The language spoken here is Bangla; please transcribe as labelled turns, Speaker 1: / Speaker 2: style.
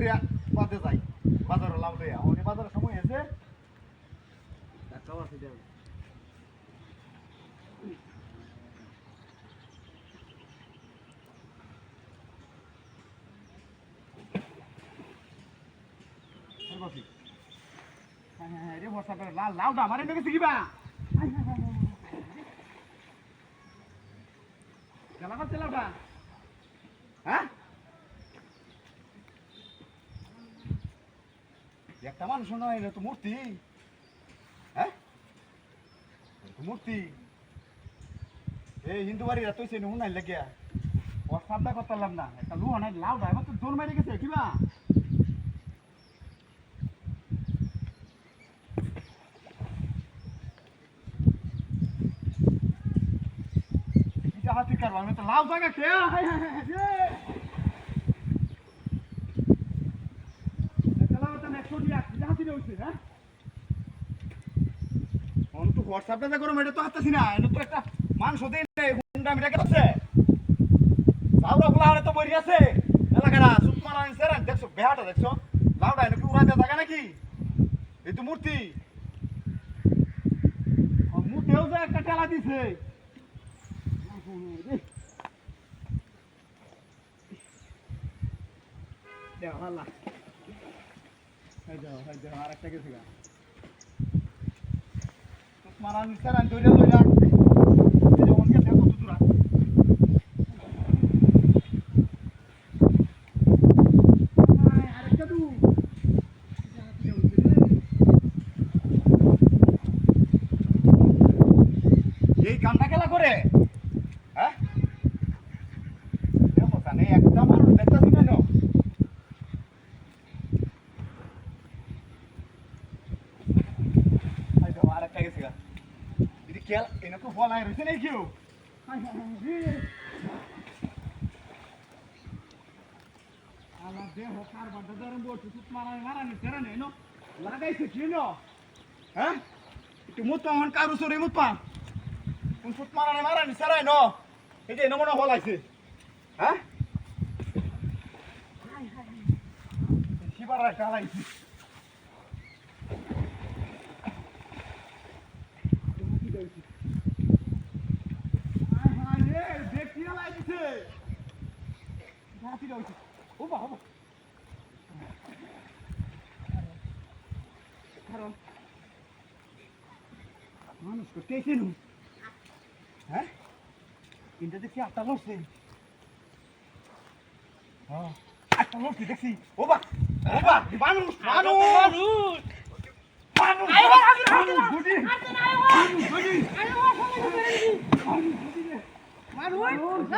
Speaker 1: করে বাদে যাই। বাজারে লাভ লইয়া। অনেক বাজারের সময় এসে লাল লাউটা আমার এনে গেছে কিবা গেলাম আছে লাউটা একটা মানুষ নয় এটা তো মূর্তি। হ্যাঁ? এটা তো মূর্তি। এই হিন্দু বাড়িরা তুই সেই নুন নাই লেগিয়া ওর সাবদা করতে পারলাম না। একটা লু অনেক লাউ ডা এবার তো জোর মেরে গেছে কিবা কিটা হাতি কারবা আমি তো লাউ জায়গা খেয়ে হাই হাই হাই হাই একটা লাউ তো একশো দিয়া কিটা হাতি রয়েছে হ্যাঁ অন তো হোয়াটসঅ্যাপটা যা করো এটা তো হাতাছি না, এটা তো একটা মাংস দেই না হুন্ডা মিটা গেছে সাউরা ফুলা তো বইরি আছে এলাকাটা সুত মারা আনছে দেখছ, বেহাটা দেখছ? লাউডা এনে কি উড়াইতে থাকা নাকি? এই তো মূর্তি। মুখেও যে একটা টেলা দিছে। আর একটা গেছে গা। মারা নিচ্ছে আর ধরে লইলা এই যে দেখো তো দূরা। আরেকটা এই কামটা খেলা করে? que ela, eu não vou lá, eu não viu. Ai, ai, આલા દેહો કારવા દદરંબો ટુટ મારા મારાની ચરણ એનો લાગાય છે કેનો હે તું મુ તો હન કારું છું રે મુ પા હું ટુટ મારાને મારાની ચરાય નો એ જે નમણો હોલાય છે હે હાય હાય શિવારા કાલાય છે ও বাবা মানুষ করতেছে হ্যাঁ কিন্তু দেখছি আটটা লড়ছে হ্যাঁ আটটা লড়ছে দেখছি ও বা ও বা মানুষ মানুষ মানুষ মানুষ। মানুষ